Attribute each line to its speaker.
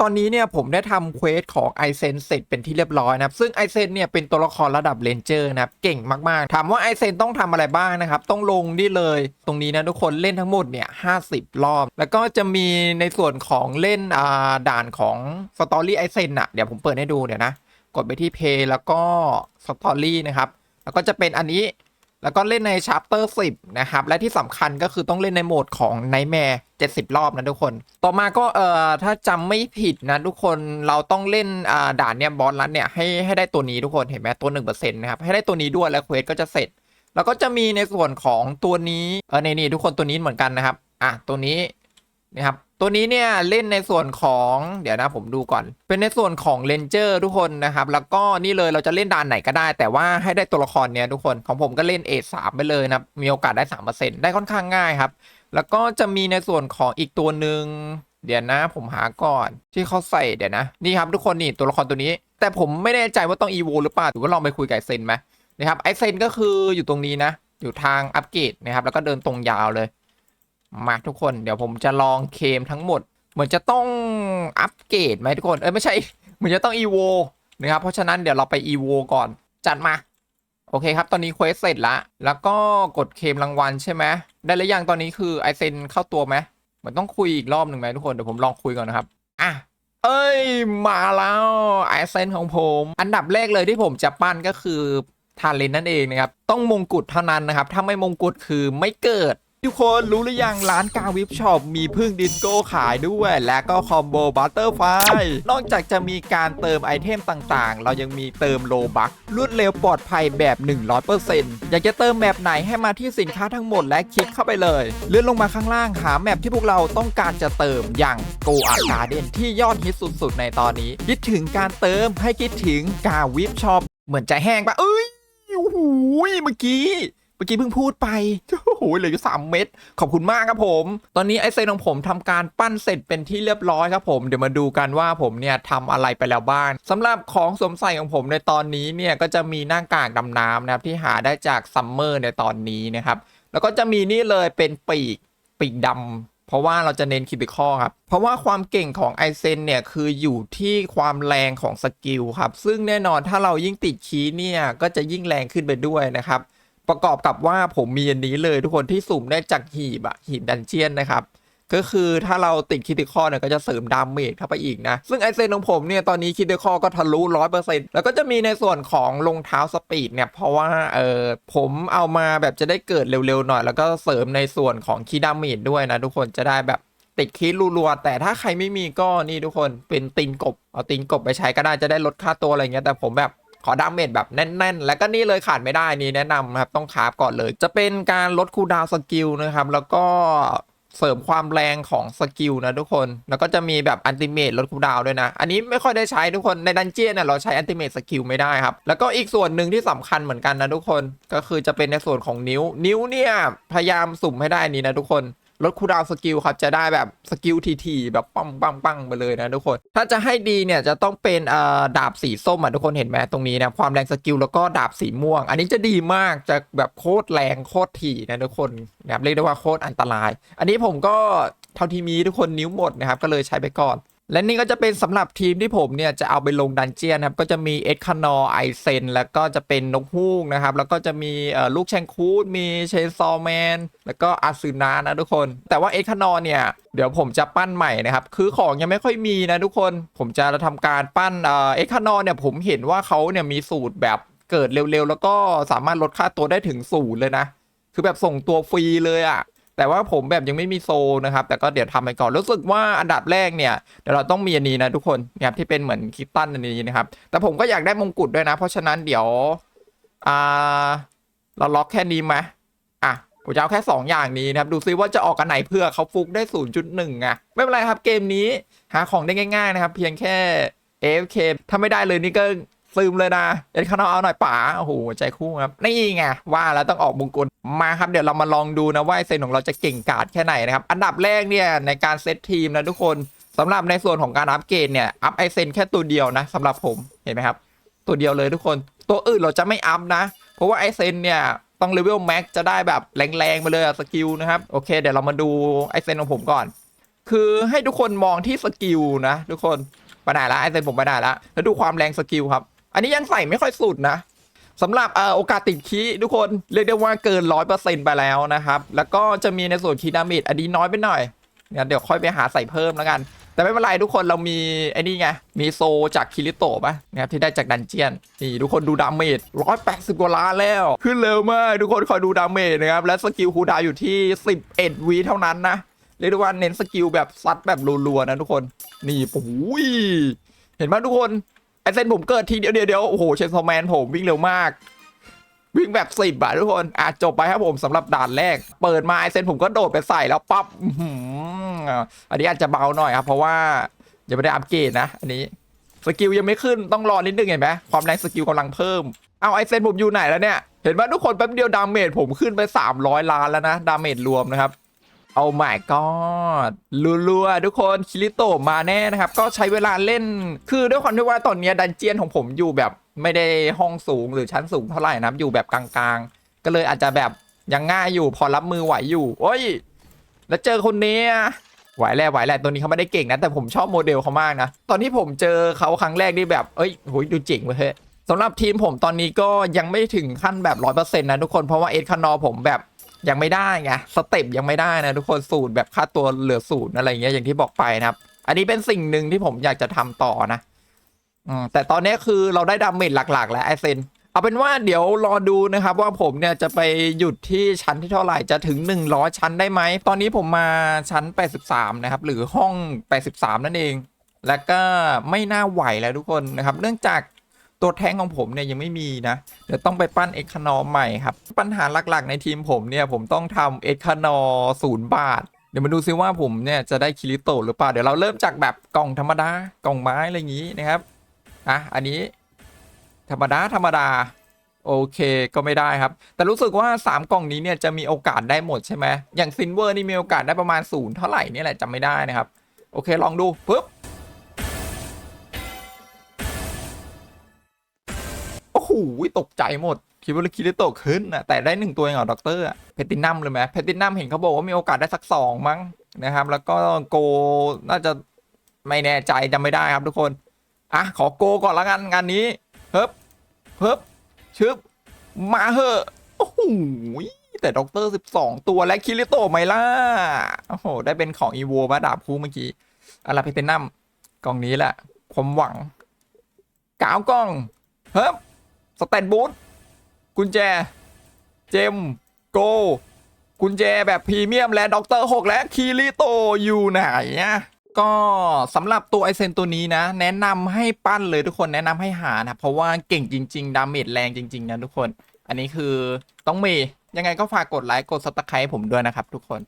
Speaker 1: ตอนนี้เนี่ยผมได้ทำเควสของไอเซนเสร็จเป็นที่เรียบร้อยนะครับ ซึ่งไอเซนเนี่ยเป็นตัวละครระดับเลนเจอร์นะครับ เก่งมาก ๆ ถามว่าไอเซนต้องทำอะไรบ้างนะครับ ต้องลงนี่เลย ตรงนี้นะทุกคนเล่นทั้งหมดเนี่ยห้รอบ แล้วก็จะมีในส่วนของเล่นอ่าด่านของสตอรี่ไอเซนอะเดี๋ยวผมเปิดให้ดูเดี๋ยวนะ กดไปที่เพย์แล้วก็สตอรี่นะครับ แล้วก็จะเป็นอันนี้ แล้วก็เล่นในชาร์เตอร์10 นะครับ และที่สำคัญก็คือต้องเล่นในโหมดของ Nightmare 70 รอบนะทุกคน ต่อมาก็เอ่อถ้าจำไม่ผิดนะทุกคนเราต้องเล่นอ่าด่านเนี่ยบอสลัดเนี่ยให้ให้ได้ตัวนี้ทุกคนเห็นไหมตัว 1%นะครับให้ได้ตัวนี้ด้วยแล้วเควสก็จะเสร็จ แล้วก็จะมีในส่วนของตัวนี้เออในนี่ทุกคนตัวนี้เหมือนกันนะครับอะตัวนี้ นะครับตัวนี้เนี่ยเล่นในส่วนของเดี๋ยวนะผมดูก่อน เป็นในส่วนของเลนเจอร์ทุกคนนะครับ แล้วก็นี่เลยเราจะเล่นด่านไหนก็ได้ แต่ว่าให้ได้ตัวละครเนี่ยทุกคนของผมก็เล่นเอสามไปเลยนะมีโอกาสได้สามเปอร์เซ็นต์ได้ค่อนข้างง่ายครับ แล้วก็จะมีในส่วนของอีกตัวหนึ่งเดี๋ยวนะผมหาก่อนที่เขาใส่เดี๋ยวนะ นี่ครับทุกคนนี่ตัวละครตัวนี้ แต่ผมไม่แน่ใจว่าต้องอีโวหรือเปล่าหรือว่าลองไปคุยกับเซนไหมนะครับไอเซนก็คืออยู่ตรงนี้นะ อยู่ทางอัปเกรดนะครับแล้วก็เดินตรงยาวเลย มาทุกคนเดี๋ยวผมจะลองเคมทั้งหมด เหมือนจะต้องอัปเกรดไหมทุกคน เอ้ยไม่ใช่ เหมือนจะต้องอีโวนะครับ เพราะฉะนั้นเดี๋ยวเราไปอีโวก่อน จัดมา โอเคครับ ตอนนี้เควสเสร็จละ แล้วก็กดเคมรางวัลใช่ไหม ได้แล้วยังตอนนี้คือไอเซนเข้าตัวไหมเหมือนต้องคุยอีกรอบหนึ่งไหมทุกคน เดี๋ยวผมลองคุยก่อนนะครับ อะ เอ้ย มาแล้วไอเซนของผม อันดับแรกเลยที่ผมจะปั้นก็คือทาเลนนั่นเองนะครับ ต้องมงกุฎเท่านั้นนะครับ ถ้าไม่มงกุฎคือไม่เกิด ทุกคนรู้หรือยังร้านกาวิปช็อปมีพึ่งดิสโก้ขายด้วย และก็คอมโบบัตเตอร์ไฟนอกจากจะมีการเติมไอเทมต่างๆ เรายังมีเติมโลบักรวดเร็วปลอดภัยแบบ 100%อยากจะเติมแบบไหนให้มาที่สินค้าทั้งหมดและคลิกเข้าไปเลย เลื่อนลงมาข้างล่างหาแมปที่พวกเราต้องการจะเติมอย่าง Go a Garden ที่ยอดฮิตสุดๆ ในตอนนี้ คิดถึงการเติมให้คิดถึงกาวิปช็อปเหมือนใจแห้งปะเอ้ยโอ้โหเมื่อกี้ เมื่อกี้เพิ่งพูดไปโอ้โหเหลืออยู่สามเม็ดขอบคุณมากครับผม ตอนนี้ไอเซนของผมทำการปั้นเสร็จเป็นที่เรียบร้อยครับผมเดี๋ยวมาดูกันว่าผมเนี่ยทำอะไรไปแล้วบ้างสำหรับของสวมใส่ของผมในตอนนี้เนี่ยก็จะมีหน้ากากดำน้ำนะครับที่หาได้จากซัมเมอร์ในตอนนี้นะครับแล้วก็จะมีนี่เลยเป็นปีกปีกดำเพราะว่าเราจะเน้นคิบิคอครับ เพราะว่าความเก่งของไอเซนเนี่ยคืออยู่ที่ความแรงของสกิลครับ ซึ่งแน่นอนถ้าเรายิ่งติดคีเนี่ยก็จะยิ่งแรงขึ้นไปด้วยนะครับ ประกอบกับว่าผมมีอันนี้เลยทุกคนที่สุ่มได้จากหีบอะหีบดันเจียนนะครับก็คือถ้าเราติดคิติคอเนี่ยก็จะเสริมดาเมจเข้าไปอีกนะ ซึ่งไอเซนของผมเนี่ย ตอนนี้คิติคอก็ทะลุร้อยเปอร์เซ็นต์แล้วก็จะมีในส่วนของรองเท้าสปีดเนี่ย เพราะว่าเออผมเอามาแบบจะได้เกิดเร็วๆหน่อย แล้วก็เสริมในส่วนของคีดาเมจด้วยนะ ทุกคนจะได้แบบติดคีรัวๆแต่ถ้าใครไม่มีก็นี่ทุกคนเป็นตีนกบ เอาตีนกบไปใช้ก็ได้จะได้ลดค่าตัวอะไรเงี้ยแต่ผมแบบ อดาเมจแบบแน่น ๆ แล้วก็นี่เลยขาดไม่ได้นี่แนะนำนะครับต้องคาฟก่อนเลย จะเป็นการลดคูลดาวสกิลนะครับ แล้วก็เสริมความแรงของสกิลนะทุกคน แล้วก็จะมีแบบอันติเมตลดคูดาวด้วยนะ อันนี้ไม่ค่อยได้ใช้ทุกคน ในดันเจียนเนี่ยเราใช้อันติเมตสกิลไม่ได้ครับ แล้วก็อีกส่วนหนึ่งที่สำคัญเหมือนกันนะทุกคน ก็คือจะเป็นในส่วนของนิ้ว นิ้วเนี่ย พยายามสุ่มให้ได้นี้นะทุกคน ลดคูดาวสกิลครับจะได้แบบสกิลทีๆแบบปังปังปังไปเลยนะทุกคน ถ้าจะให้ดีเนี่ยจะต้องเป็นดาบสีส้มอะทุกคนเห็นไหมตรงนี้นะความแรงสกิลแล้วก็ดาบสีม่วง อันนี้จะดีมากจะแบบโคตรแรงโคตรถี่นะทุกคนนะครับเรียกได้ว่าโคตรอันตราย อันนี้ผมก็เท่าที่มีทุกคนนิ้วหมดนะครับก็เลยใช้ไปก่อน และนี่ก็จะเป็นสำหรับทีมที่ผมเนี่ยจะเอาไปลงดันเจียนครับก็จะมีเอ็ดคานอไอเซนแล้วก็จะเป็นนกฮูกนะครับ แล้วก็จะมีลูกแชงคูดมีเชนซอแมนแล้วก็อาซึนานะทุกคน แต่ว่าเอ็ดคานอเนี่ยเดี๋ยวผมจะปั้นใหม่นะครับ คือของยังไม่ค่อยมีนะทุกคน ผมจะทำการปั้นเอ็ดคานอเนี่ยผมเห็นว่าเขาเนี่ยมีสูตรแบบเกิดเร็วๆ แล้วก็สามารถลดค่าตัวได้ถึงศูนย์เลยนะ คือแบบส่งตัวฟรีเลยอะ แต่ว่าผมแบบยังไม่มีโซนะครับ แต่ก็เดี๋ยวทำไปก่อน รู้สึกว่าอันดับแรกเนี่ยเดี๋ยวเราต้องมีอันนี้นะทุกคนนะครับที่เป็นเหมือนคิตตันอันนี้นะครับ แต่ผมก็อยากได้มงกุฎด้วยนะ เพราะฉะนั้นเดี๋ยวอ่าเราล็อกแค่นี้ไหมอะผมจะเอาแค่ 2 อย่างนี้นะครับ ดูซิว่าจะออกกันไหนเพื่อเขาฟุกได้ 0.1อะไม่เป็นไรครับเกมนี้หาของได้ง่าย ๆ นะครับ เพียงแค่ AFK ถ้าไม่ได้เลยนี่ก็ ซึมเลยนะเอ็นคานอเอาหน่อยป๋าโอ้โหใจคู่ครับนี่ไงว่าแล้วต้องออกมงกุฎมาครับเดี๋ยวเรามาลองดูนะว่าไอเซนของเราจะเก่งกาจแค่ไหนนะครับอันดับแรกเนี่ยในการเซตทีมนะทุกคนสำหรับในส่วนของการอัปเกรดเนี่ยอัพไอเซนแค่ตัวเดียวนะสำหรับผมเห็นไหมครับ ตัวเดียวเลยทุกคนตัวอื่นเราจะไม่อัพนะ เพราะว่าไอเซนเนี่ยต้องเลเวลแม็กจะได้แบบแรงๆไปเลยสกิลนะครับโอเคเดี๋ยวเรามาดูไอเซนของผมก่อน คือให้ทุกคนมองที่สกิลนะทุกคนไปได้ละไอเซนผมไปได้ละแล้วดูความแรงสกิลครับ อันนี้ยังใส่ไม่ค่อยสุดนะสำหรับอโอกาสติดคีทุกคนเรียกได้ว่าเกินร้อยเปอร์เซ็นต์ไปแล้วนะครับ แล้วก็จะมีในส่วนคีดาเมจอันนี้น้อยไปหน่อยงั้นเดี๋ยวค่อยไปหาใส่เพิ่มแล้วกัน แต่ไม่เป็นไรทุกคนเรามีไอ้นี่ไง มีโซจากคิริโตะปะนะครับที่ได้จากดันเจียน นี่ทุกคนดูดาเมจ180กว่าล้านแล้ว ขึ้นเร็วมาก ทุกคนคอยดูดาเมจนะครับ และสกิลคูดาวอยู่ที่11วิเท่านั้นนะ เรียกได้ว่าเน้นสกิลแบบซัดแบบรัวๆนะทุกคน นี่โอ้ยเห็นไหมทุกคน เซนผมเกิดทีเดียวเดียวเดียวโอ้โหเชนซอแมนผมวิ่งเร็วมาก วิ่งแบบสิบอะทุกคนอะจบไปครับผมสำหรับด่านแรก เปิดมาไอเซนผมก็โดดไปใส่แล้วปั๊บอันนี้อาจจะเบาหน่อยครับเพราะว่ายังไม่ได้อัปเกรดนะ อันนี้สกิลยังไม่ขึ้นต้องรอนิดนึงเห็นไหมความแรงสกิลกำลังเพิ่มเอาไอเซนผมอยู่ไหนแล้วเนี่ย เห็นว่าทุกคนแป๊บเดียวดาเมจผมขึ้นไป 300 ล้านแล้วนะ ดาเมจรวมนะครับ อาหมายก็รัวๆทุกคนคิริโตมาแน่นะครับ ก็ใช้เวลาเล่น คือด้วยความที่ว่าตอนนี้ดันเจียนของผมอยู่แบบไม่ได้ห้องสูงหรือชั้นสูงเท่าไหร่นะครับ อยู่แบบกลางๆ ก็เลยอาจจะแบบยังง่ายอยู่พอรับมือไหวอยู่ โอ้ย แล้วเจอคนนี้ไหวแหละไหวแหละตัวนี้เขาไม่ได้เก่งนะ แต่ผมชอบโมเดลเขามากนะ ตอนที่ผมเจอเขาครั้งแรกนี่แบบเอ้ยโหยดูเจ๋งเว้ยเฮ้ยสำหรับทีมผมตอนนี้ก็ยังไม่ถึงขั้นแบบร้อยเปอร์เซ็นต์นะทุกคนเพราะว่าเอ็ดคานอผมแบบ ยังไม่ได้ไงสเต็ปยังไม่ได้นะทุกคนสูตรแบบค่าตัวเหลือศูนย์อะไรเงี้ยอย่างที่บอกไปนะครับ อันนี้เป็นสิ่งหนึ่งที่ผมอยากจะทำต่อนะอืมแต่ตอนนี้คือเราได้ดาเมจหลัก ๆ แล้วไอเซนเอาเป็นว่าเดี๋ยวรอดูนะครับ ว่าผมเนี่ยจะไปหยุดที่ชั้นที่เท่าไหร่จะถึง 100 ชั้นได้ไหม ตอนนี้ผมมาชั้น 83 นะครับ หรือห้อง 83 นั่นเอง แล้วก็ไม่น่าไหวแล้วทุกคนนะครับ เนื่องจาก ตัวแท้งของผมเนี่ยยังไม่มีนะเดี๋ยวต้องไปปั้นเอกคานอใหม่ครับ ปัญหาหลักๆในทีมผมเนี่ยผมต้องทำเอกคานอศูนย์บาท เดี๋ยวมาดูซิว่าผมเนี่ยจะได้คิริโตหรือเปล่า เดี๋ยวเราเริ่มจากแบบกล่องธรรมดากล่องไม้อะไรอย่างนี้นะครับอะอันนี้ ธรรมดาธรรมดาโอเคก็ไม่ได้ครับ แต่รู้สึกว่า 3 กล่องนี้เนี่ยจะมีโอกาสได้หมดใช่ไหมอย่างซินเวอร์นี่มีโอกาสได้ประมาณศูนย์เท่าไหร่นี่แหละจำไม่ได้นะครับ โอเคลองดูปึ๊บ อ้โหตกใจหมด คิดว่าคิริโตขึ้นนะแต่ได้หนึ่งตัวเองเหรอด็อกเตอร์เพตินัมเลยไหมเพตินัมเห็นเขาบอกว่ามีโอกาสได้สักสองมั้งนะครับ แล้วก็โกน่าจะไม่แน่ใจจำไม่ได้ครับทุกคน อะ ขอโกก่อนละกันงานนี้เฮิบเฮิบชึบมาเหอะโอ้โหแต่ด็อกเตอร์สิบสองตัวและคิริโตไมล่ะโอ้โห ได้เป็นของอีโวมาดาบคู่เมื่อกี้อะไรเพเทนัมกล่องนี้แหละความหวังกาวกล้องเฮิบ สแตนบูธกุญแจ เจมโก กุญแจแบบพรีเมียมและด็อกเตอร์หกและคิริโตอยู่ไหนอะก็สำหรับตัวไอเซนตัวนี้นะ แนะนำให้ปั้นเลยทุกคนแนะนำให้หานะ เพราะว่าเก่งจริง ๆ ดาเมจแรงจริง ๆ นะทุกคน อันนี้คือต้องมียังไงก็ฝากกดไลค์กดซับสไครต์ผมด้วยนะครับทุกคน